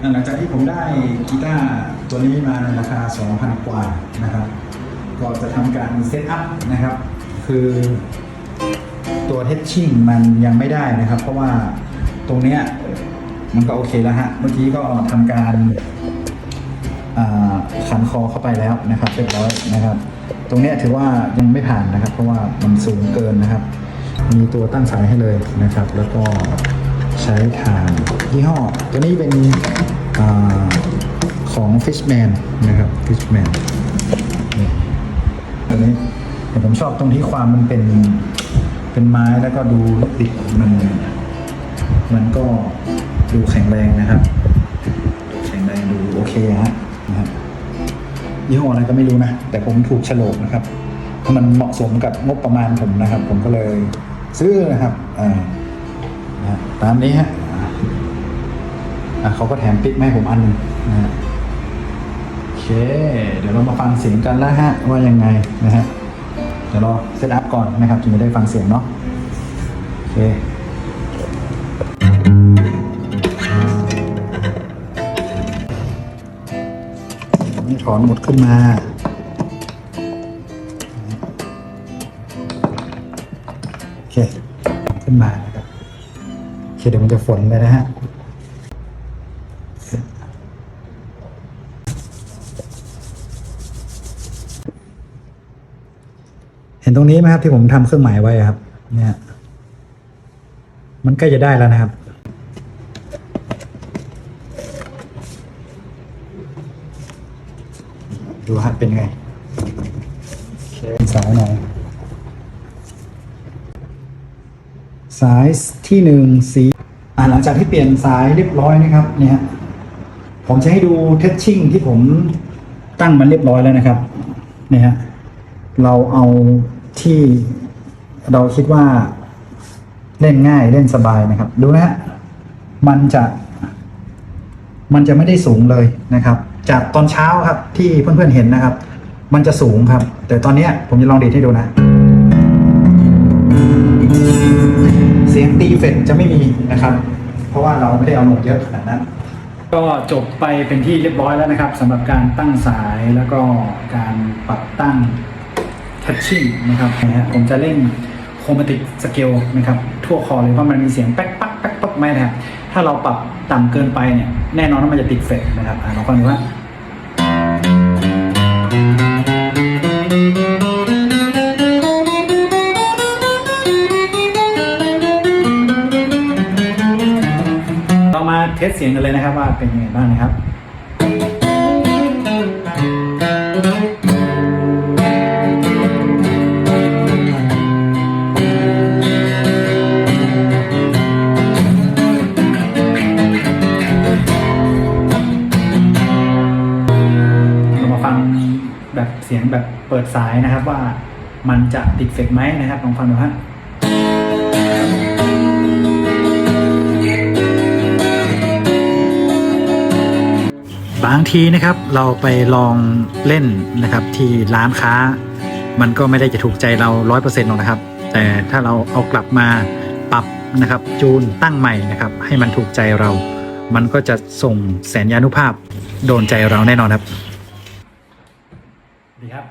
หลังจากที่ผมได้กีตาร์ตัวนี้มาในราคา 2,000 กว่านะครับ ก็จะทำการเซตอัพนะครับ คือตัวเทชชิ่งมันยังไม่ได้นะครับ เพราะว่าตรงเนี้ยมันก็โอเคแล้วฮะ เมื่อกี้ก็ทำการขันคอเข้าไปแล้วนะครับเรียบร้อยนะครับ ตรงเนี้ยถือว่ายังไม่ผ่านนะครับ เพราะว่ามันสูงเกินนะครับ มีตัวตั้งสายให้เลยนะครับ แล้วก็ใช้ฐานยี่ห้อ ตัวนี้เป็น ของ Fishman นะครับ Fishman นี่ตัวนี้ผมชอบตรงที่ความมันเป็นเป็นไม้แล้วก็ดูลูกติดมัน มันก็ดูแข็งแรงนะครับ แข็งแรงดูโอเคฮะนะครับยี่ห้ออะไรก็ไม่รู้นะ แต่ผมถูกฉลกนะครับมันเหมาะสมกับงบประมาณผมนะครับ ผมก็เลยซื้อนะครับอ่านะตามนี้ฮะ เขาก็แถมปิ๊กมาให้ผมอันหนึงนะฮะโอเค เดี๋ยวเรามาฟังเสียงกันแล้วฮะว่ายังไงนะฮะเดี๋ยวรอเซตอัพก่อนนะครับจึงจะได้ฟังเสียงเนาะโอเคถอนหมดขึ้นมาโอเคขึ้นมานะครับโอเคเดี๋ยวมันจะฝนเลยนะฮะ เห็นตรงนี้ไหมครับที่ผมทำเครื่องหมายไว้ครับ เนี่ย มันใกล้จะได้แล้วนะครับ ดูฮะเป็นไงโอเคสายหน่อยสายที่หนึ่งสีอ่าหลังจากที่เปลี่ยนสายเรียบร้อยนะครับ เนี่ย ผมจะให้ดูเทชชิ่งที่ผมตั้งมันเรียบร้อยแล้วนะครับ เนี่ยฮะ เราเอาที่เราคิดว่าเล่นง่ายเล่นสบายนะครับ ดูนะฮะมันจะมันจะไม่ได้สูงเลยนะครับ จากตอนเช้าครับที่เพื่อนๆเห็นนะครับ มันจะสูงครับ แต่ตอนนี้ผมจะลองดีดให้ดูนะ เสียงตีเฟดจะไม่มีนะครับ เพราะว่าเราไม่ได้เอาลงเยอะขนาดนั้นก็จบไปเป็นที่เรียบร้อยแล้วนะครับสำหรับการตั้งสายแล้วก็การปรับตั้ง ทัชชิ่งนะครับนะฮะผมจะเล่นโครมาติกสเกลนะครับทั่วคอเลยเพราะมันมีเสียงแป๊กปักแป๊กปักไม่นะครับถ้าเราปรับต่ำเกินไปเนี่ยแน่นอนว่ามันจะติดเฟกนะครับอ่าลองฟังดูว่าเรามาเทสเสียงกันเลยนะครับว่าเป็นยังไงบ้างนะครับ เสียงแบบเปิดสายนะครับว่ามันจะติดเฟกไหมนะครับลองฟังดูฮะบางทีนะครับเราไปลองเล่นนะครับที่ร้านค้า มันก็ไม่ได้จะถูกใจเราร้อยเปอร์เซ็นต์หรอกนะครับ แต่ถ้าเราเอากลับมาปรับนะครับจูนตั้งใหม่นะครับให้มันถูกใจเรา มันก็จะส่งแสนยานุภาพโดนใจเราแน่นอนครับ ดีครับ